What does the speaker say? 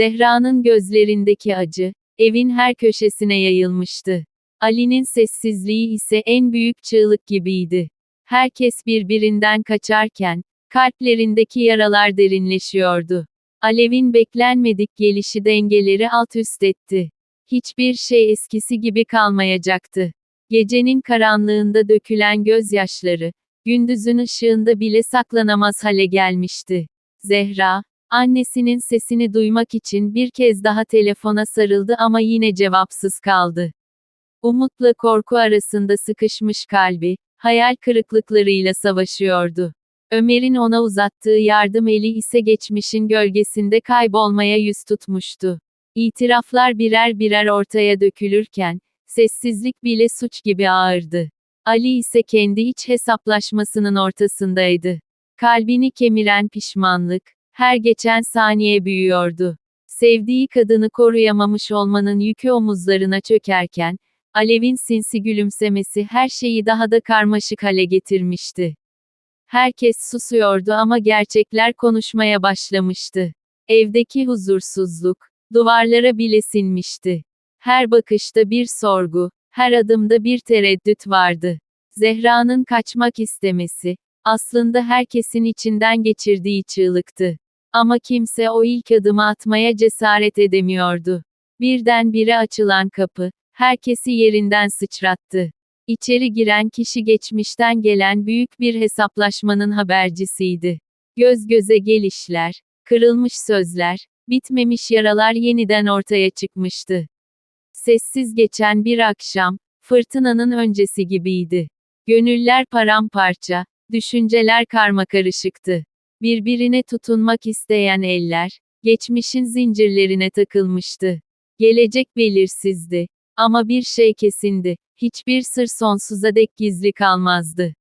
Zehra'nın gözlerindeki acı, evin her köşesine yayılmıştı. Ali'nin sessizliği ise en büyük çığlık gibiydi. Herkes birbirinden kaçarken, kalplerindeki yaralar derinleşiyordu. Alev'in beklenmedik gelişi dengeleri alt üst etti. Hiçbir şey eskisi gibi kalmayacaktı. Gecenin karanlığında dökülen gözyaşları, gündüzün ışığında bile saklanamaz hale gelmişti. Zehra, annesinin sesini duymak için bir kez daha telefona sarıldı ama yine cevapsız kaldı. Umutla korku arasında sıkışmış kalbi, hayal kırıklıklarıyla savaşıyordu. Ömer'in ona uzattığı yardım eli ise geçmişin gölgesinde kaybolmaya yüz tutmuştu. İtiraflar birer birer ortaya dökülürken, sessizlik bile suç gibi ağırdı. Ali ise kendi iç hesaplaşmasının ortasındaydı. Kalbini kemiren pişmanlık, her geçen saniye büyüyordu. Sevdiği kadını koruyamamış olmanın yükü omuzlarına çökerken, Alev'in sinsi gülümsemesi her şeyi daha da karmaşık hale getirmişti. Herkes susuyordu ama gerçekler konuşmaya başlamıştı. Evdeki huzursuzluk, duvarlara bile sinmişti. Her bakışta bir sorgu, her adımda bir tereddüt vardı. Zehra'nın kaçmak istemesi, aslında herkesin içinden geçirdiği çığlıktı. Ama kimse o ilk adımı atmaya cesaret edemiyordu. Birdenbire açılan kapı, herkesi yerinden sıçrattı. İçeri giren kişi geçmişten gelen büyük bir hesaplaşmanın habercisiydi. Göz göze gelişler, kırılmış sözler, bitmemiş yaralar yeniden ortaya çıkmıştı. Sessiz geçen bir akşam, fırtınanın öncesi gibiydi. Gönüller paramparça, düşünceler karmakarışıktı. Birbirine tutunmak isteyen eller, geçmişin zincirlerine takılmıştı. Gelecek belirsizdi. Ama bir şey kesindi. Hiçbir sır sonsuza dek gizli kalmazdı.